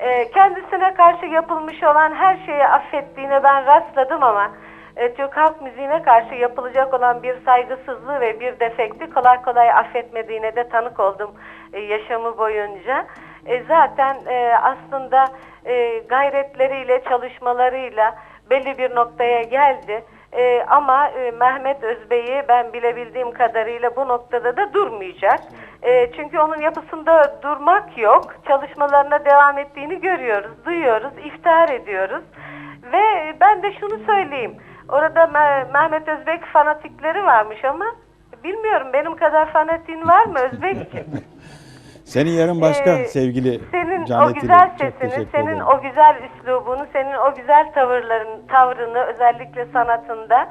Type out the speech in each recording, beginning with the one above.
E, kendisine karşı yapılmış olan her şeyi affettiğine ben rastladım ama e, Türk halk müziğine karşı yapılacak olan bir saygısızlığı ve bir defekti kolay kolay affetmediğine de tanık oldum e, yaşamı boyunca. E, zaten e, aslında e, gayretleriyle, çalışmalarıyla belli bir noktaya geldi. E, ama e, Mehmet Özbey'i ben bilebildiğim kadarıyla bu noktada da durmayacak. E, çünkü onun yapısında durmak yok. Çalışmalarına devam ettiğini görüyoruz, duyuyoruz, iftihar ediyoruz. Ve ben de şunu söyleyeyim. Orada Me- Mehmet Özbek fanatikleri varmış ama bilmiyorum benim kadar fanatiğin var mı Özbekciğim? Senin yerin başka Ee, sevgili senin Can o güzel Çok sesini, senin ederim. o güzel üslubunu, senin o güzel tavırların, tavrını özellikle sanatında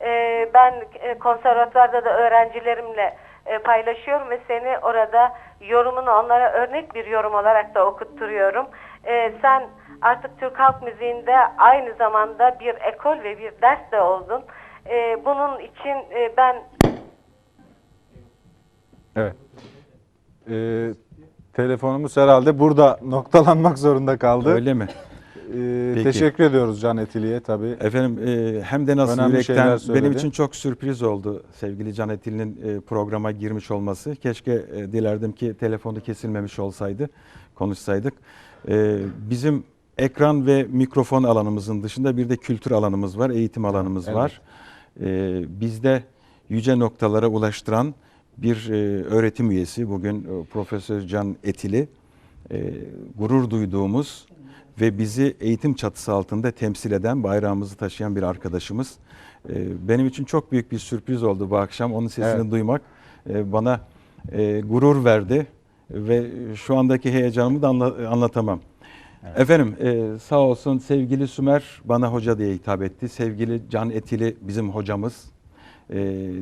e, ben e, konservatuvarda da öğrencilerimle e, paylaşıyorum ve seni orada yorumunu onlara örnek bir yorum olarak da okutturuyorum. E, sen artık Türk halk müziğinde aynı zamanda bir ekol ve bir ders de oldun. E, bunun için e, ben Evet. Ee, telefonumuz herhalde burada noktalanmak zorunda kaldı. Öyle mi? Peki. teşekkür ediyoruz Can Etili'ye tabii. Efendim e, hem de nasıl Önemli yürekten benim için çok sürpriz oldu sevgili Can Etili'nin e, programa girmiş olması. Keşke e, dilerdim ki telefonu kesilmemiş olsaydı, konuşsaydık. E, bizim ekran ve mikrofon alanımızın dışında bir de kültür alanımız var, eğitim alanımız Evet. var. E, bizde yüce noktalara ulaştıran bir e, öğretim üyesi bugün e, Profesör Can Etili. E, gurur duyduğumuz ve bizi eğitim çatısı altında temsil eden, bayrağımızı taşıyan bir arkadaşımız. Benim için çok büyük bir sürpriz oldu bu akşam. Onun sesini Evet. duymak bana gurur verdi ve şu andaki heyecanımı da anla- anlatamam. Efendim e, sağ olsun sevgili Sümer bana hoca diye hitap etti. Sevgili Can Etili bizim hocamız. E,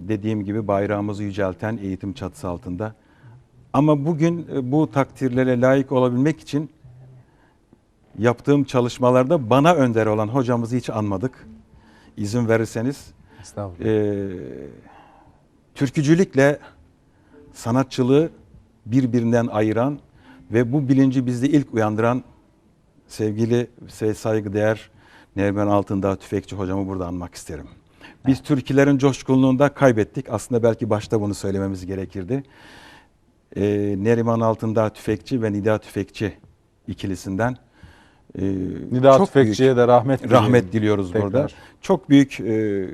dediğim gibi bayrağımızı yücelten eğitim çatısı altında. Ama bugün e, bu takdirlere layık olabilmek için yaptığım çalışmalarda bana önder olan hocamızı hiç anmadık. İzin verirseniz. Estağfurullah. E, türkücülükle sanatçılığı birbirinden ayıran ve bu bilinci bizde ilk uyandıran sevgili ve saygıdeğer Neriman Altındağ Tüfekçi hocamı burada anmak isterim. Biz türkülerin coşkunluğunda kaybettik. Aslında belki başta bunu söylememiz gerekirdi. Ee, Neriman Altındağ Tüfekçi ve Nida Tüfekçi ikilisinden e, Nida çok Tüfekçi'ye de rahmet büyük rahmet diliyoruz Tekrar. burada. Çok büyük e,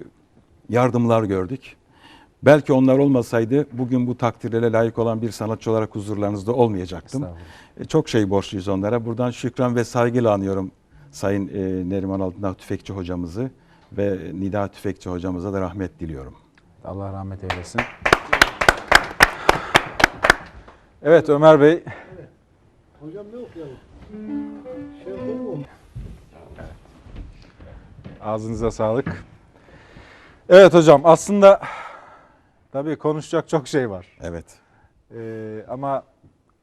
yardımlar gördük. Belki onlar olmasaydı bugün bu takdirlere layık olan bir sanatçı olarak huzurlarınızda olmayacaktım. E, Çok şey borçluyuz onlara. Buradan şükran ve saygıyla anıyorum Sayın e, Neriman Altındağ Tüfekçi hocamızı ve Nida Tüfekçi hocamıza da rahmet diliyorum. Allah rahmet eylesin. Evet Ömer Bey. Hocam ne okuyalım? Şey mı? Ağzınıza sağlık. Evet hocam aslında tabii konuşacak çok şey var. Evet. Ee, ama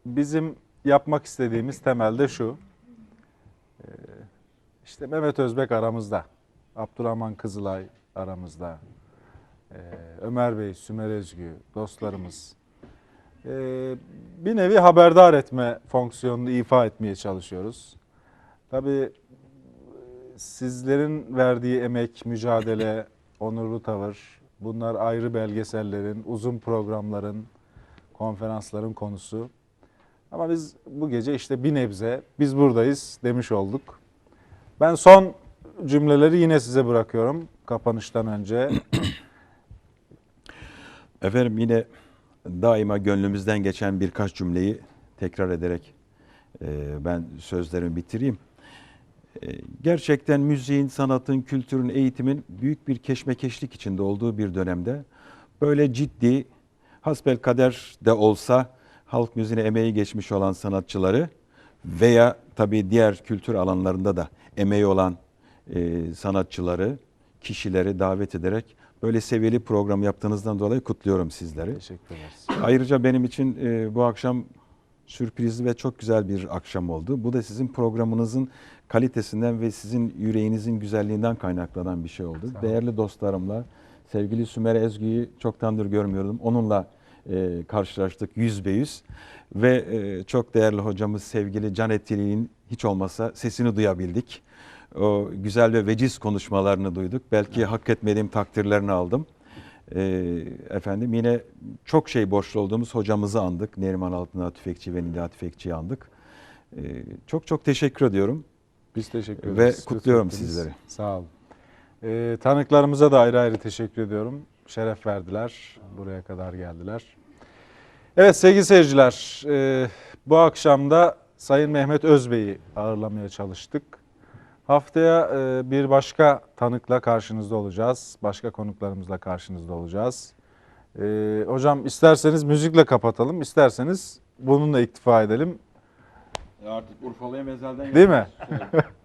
bizim yapmak istediğimiz temelde şu. Ee, işte Mehmet Özbek aramızda. Abdurrahman Kızılay aramızda. Ee, Ömer Bey, Sümer Özgü, dostlarımız. Ee, bir nevi haberdar etme fonksiyonunu ifa etmeye çalışıyoruz. Tabii sizlerin verdiği emek, mücadele, onurlu tavır, bunlar ayrı belgesellerin, uzun programların, konferansların konusu. Ama biz bu gece işte bir nebze biz buradayız demiş olduk. Ben son cümleleri yine size bırakıyorum kapanıştan önce. Efendim yine daima gönlümüzden geçen birkaç cümleyi tekrar ederek e, ben sözlerimi bitireyim. E, gerçekten müziğin, sanatın, kültürün, eğitimin büyük bir keşmekeşlik içinde olduğu bir dönemde böyle ciddi, hasbel kader de olsa halk müziğine emeği geçmiş olan sanatçıları veya tabii diğer kültür alanlarında da emeği olan e, sanatçıları, kişileri davet ederek böyle seviyeli program yaptığınızdan dolayı kutluyorum sizleri. Teşekkür ederiz. Ayrıca benim için e, bu akşam sürprizli ve çok güzel bir akşam oldu. Bu da sizin programınızın kalitesinden ve sizin yüreğinizin güzelliğinden kaynaklanan bir şey oldu. Değerli dostlarımla, sevgili Sümer Ezgi'yi çoktandır görmüyordum. Onunla e, karşılaştık yüzbe yüz. Ve e, çok değerli hocamız sevgili Can Etili'nin hiç olmasa sesini duyabildik. O güzel ve veciz konuşmalarını duyduk. Belki hak etmediğim takdirlerini aldım. E, efendim yine çok şey borçlu olduğumuz hocamızı andık. Neriman Altınağ Tüfekçi ve Nida Tüfekçi'yi andık. E, çok çok teşekkür ediyorum. Biz teşekkür Ve ederiz. kutluyorum Lütfettiniz. sizleri. Sağ olun. Ee, tanıklarımıza da ayrı ayrı teşekkür ediyorum. Şeref verdiler. Buraya kadar geldiler. Evet sevgili seyirciler, e, bu akşam da Sayın Mehmet Özbey'i ağırlamaya çalıştık. Haftaya e, bir başka tanıkla karşınızda olacağız. Başka konuklarımızla karşınızda olacağız. E, hocam isterseniz müzikle kapatalım, isterseniz bununla iktifa edelim. Artık Urfalı'ya mezelden Değil mi?